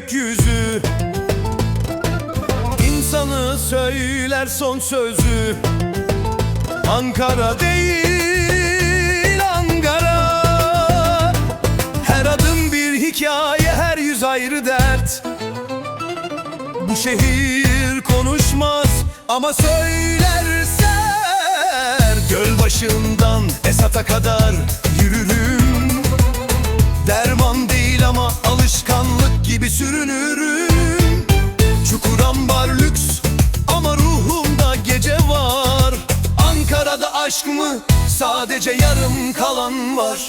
gökyüzü İnsanı söyler son sözü. Ankara değil Ankara. Her adım bir hikaye her yüz ayrı dert. Bu şehir konuşmaz ama söyler sert Göl başından Esat'a kadar yürürüm sürünürüm. Çukurambar lüks ama ruhumda gece var. Ankara'da aşk mı? Sadece yarım kalan var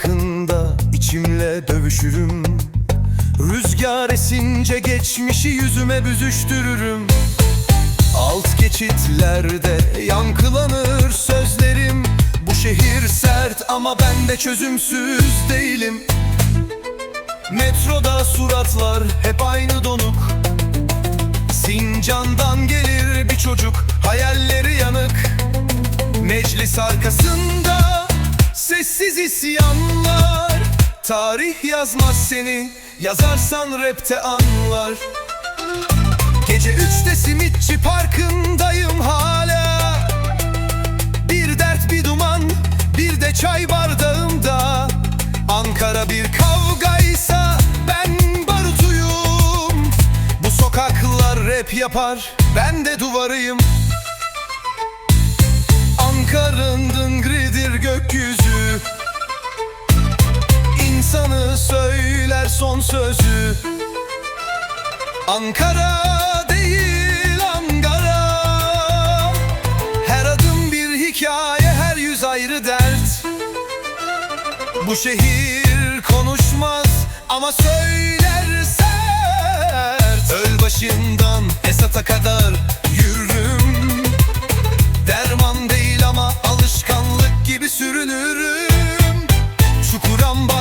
Parkı'nda içimle dövüşürüm. Rüzgar esince geçmişi yüzüme büzüştürürüm. Alt geçitlerde yankılanır sözlerim. Bu şehir sert ama ben de çözümsüz değilim. Metroda suratlar hep aynı donuk. Sincan'dan gelir bir çocuk hayalleri yanık. Meclis arkasında sessiz isyanlar Tarih yazmaz seni. Yazarsan rapte anlar. Gece üçte simitçi parkındayım hala. Bir dert bir duman bir de çay bardağımda. Ankara bir kavgaysa ben barutuyum. Bu sokaklar rap yapar ben de duvarıyım. Ankara'nın dıngridir gökyüzü İnsanı söyler son sözü. Ankara değil Ankara. Her adım bir hikaye her yüz ayrı dert. Bu şehir konuşmaz ama söyler sert. Öl başından Esat'a kadar yürürüm. Derman değil ama alışkanlık gibi sürünürüm. Çukurambar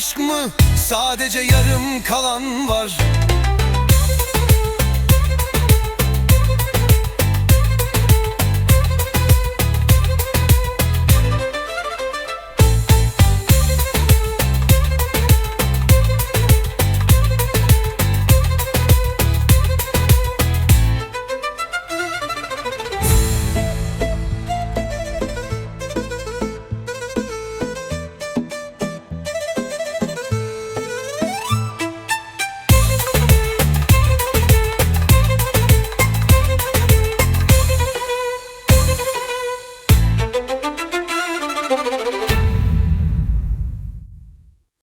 aşk mı? Sadece yarım kalan var